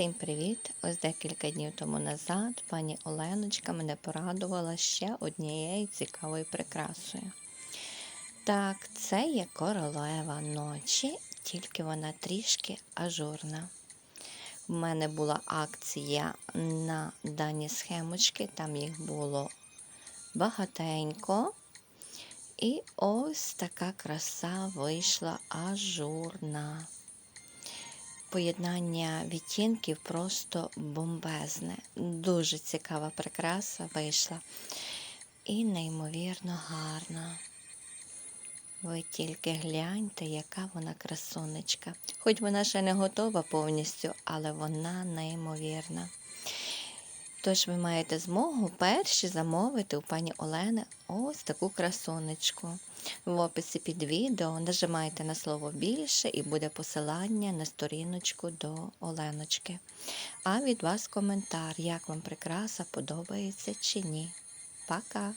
Всім привіт! Ось декілька днів тому назад пані Оленочка мене порадувала ще однією цікавою прикрасою. Так, це є королева ночі, тільки вона трішки ажурна. У мене була акція на дані схемочки, там їх було багатенько. І ось така краса вийшла ажурна. Поєднання відтінків просто бомбезне. Дуже цікава прикраса вийшла. І неймовірно гарна. Ви тільки гляньте, яка вона красунечка. Хоч вона ще не готова повністю, але вона неймовірна. Тож ви маєте змогу перші замовити у пані Олени ось таку красунечку. В описі під відео нажимайте на слово більше і буде посилання на сторіночку до Оленочки. А від вас коментар, як вам прикраса подобається чи ні. Пока!